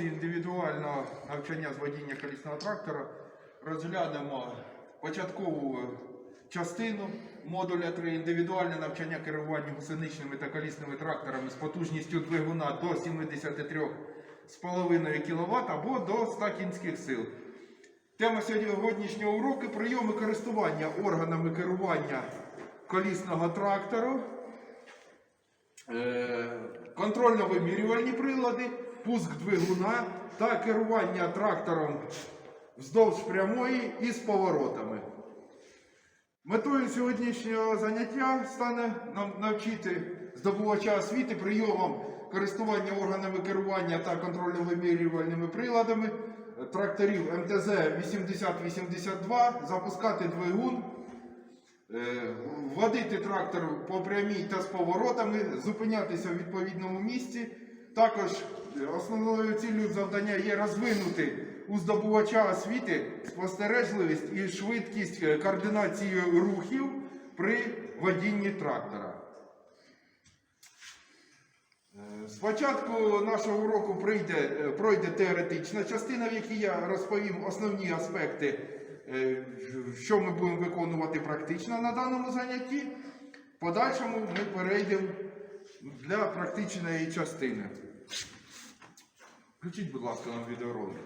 уроці індивідуального навчання з водіння колісного трактора розглянемо початкову частину модуля 3 індивідуальне навчання керування гусеничними та колісними тракторами з потужністю двигуна до 73,5 кВт або до 100 кінських сил. Тема сьогоднішнього уроку прийоми користування органами керування колісного трактору, е, контрольно-вимірювальні прилади, пуск двигуна та керування трактором вздовж прямої і з поворотами. Метою сьогоднішнього заняття стане нам навчити здобувача освіти прийомам користування органами керування та контрольно-вимірювальними приладами тракторів МТЗ 8082, запускати двигун, е, вводити трактор по прямій та з поворотами, зупинятися в відповідному місці. Також е, основною цілею завдання є розвинути у здобувача освіти спостережливість і швидкість е, координації рухів при водінні трактора. Е, Спочатку нашого уроку прийде, пройде теоретична частина, в якій я розповім основні аспекти, що ми будемо виконувати практично на даному занятті. Подальшому ми перейдемо для практичної частини. Включіть, будь ласка, нам відеоролик.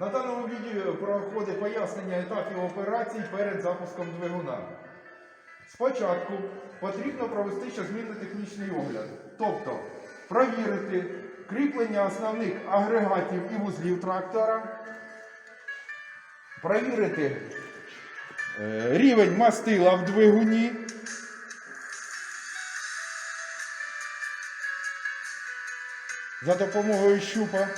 На даному відео проходить пояснення етапів операцій перед запуском двигуна. Спочатку потрібно провести щозмінний технічний огляд, тобто провірити кріплення основних агрегатів і вузлів трактора, провірити е, рівень мастила в двигуні. За допомогою щупа.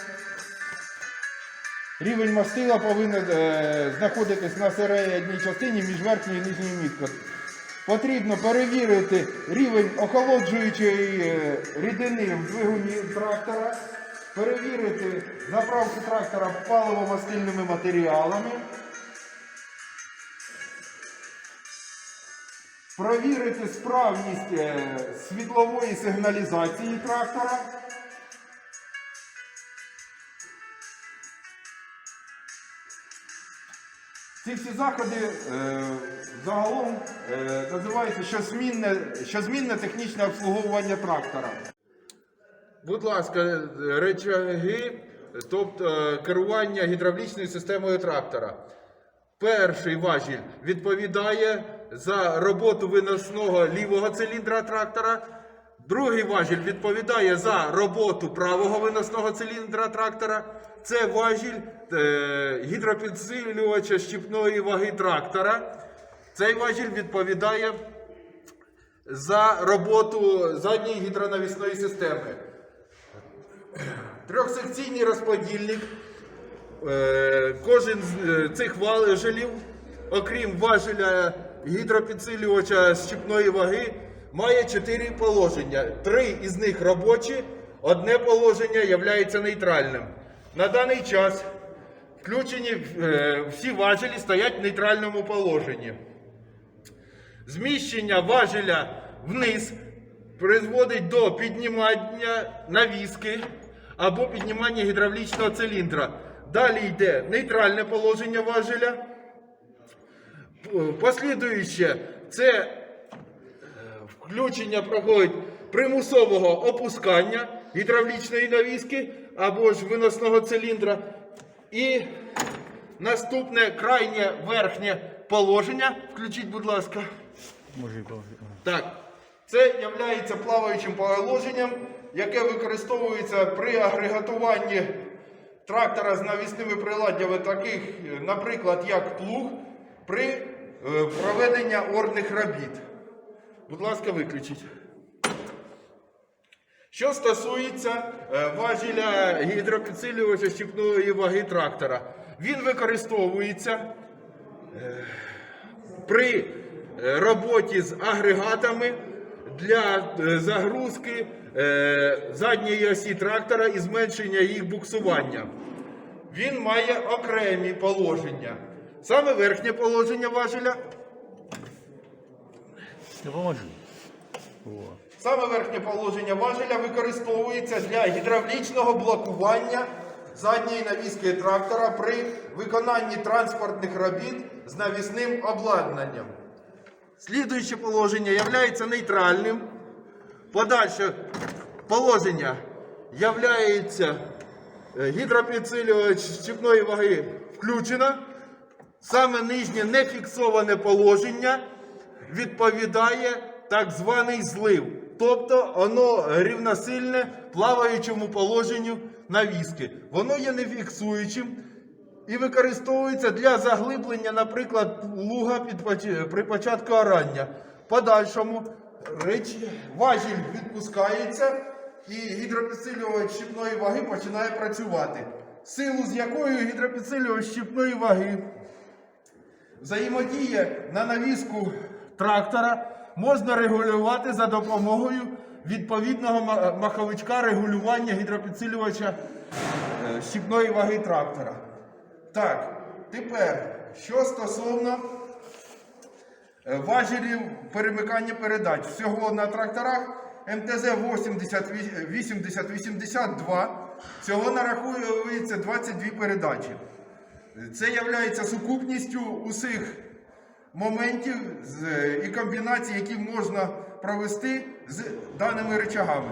Рівень мастила повинен е, знаходитись на середній частині між верхньою і нижньою міткою. Потрібно перевірити рівень охолоджуючої е, рідини в двигуні трактора, перевірити заправку трактора паливо-мастильними матеріалами, провірити справність е, світлової сигналізації трактора. Ці всі заходи е, загалом е, називаються щозмінне, щозмінне технічне обслуговування трактора. Будь ласка, речаги, тобто е, керування гідравлічною системою трактора. Перший важіль відповідає за роботу виносного лівого циліндра трактора. Другий важіль відповідає за роботу правого виносного циліндра трактора. Це важіль е, гідропідсилювача щіпної ваги трактора. Цей важіль відповідає за роботу задньої гідронавісної системи. Трьохсекційний розподільник. Е, Кожен з е, цих важелів, окрім важеля гідропідсилювача щіпної ваги, має чотири положення. Три із них робочі, одне положення є нейтральним. На даний час включені е, всі важелі стоять в нейтральному положенні. Зміщення важеля вниз призводить до піднімання навіски або піднімання гідравлічного циліндра. Далі йде нейтральне положення важеля. Послідуюче це включення проходить примусового опускання гідравлічної навіски або ж виносного циліндра. І наступне крайнє верхнє положення. Включіть, будь ласка. Може. Так, це є плаваючим положенням, яке використовується при агрегатуванні трактора з навісними приладдями, таких, е, наприклад, як плуг, при е, проведенні орних робіт. Будь ласка, виключіть. Що стосується е, важеля гідропідсилювача щіпної ваги трактора, він використовується при е, роботі з агрегатами для е, загрузки е, задньої осі трактора і зменшення їх буксування. Він має окремі положення. Саме верхнє положення важеля, Допоможи. О. Саме верхнє положення важеля використовується для гідравлічного блокування задньої навіски трактора при виконанні транспортних робіт з навісним обладнанням. Слідуюче положення є нейтральним. Подальше положення являється е, гідропідсилювач щіпної ваги включено. Саме нижнє нефіксоване положення відповідає так званий злив. Тобто воно рівносильне плаваючому положенню навіски. Воно є нефіксуючим і використовується для заглиблення, наприклад, луга при початку орання. Подальшому реч... важіль відпускається і гідропідсилювач щіпної ваги починає працювати. Силу з якою гідропідсилювач щіпної ваги взаємодія на навіску трактора можна регулювати за допомогою відповідного маховичка регулювання гідропідсилювача е, щіпної ваги трактора. Так, тепер, що стосовно е, важелів перемикання передач. Всього на тракторах МТЗ 80 8082 всього нараховується 22 передачі. Це є сукупністю усіх моментів з- і комбінацій, які можна провести з даними речагами.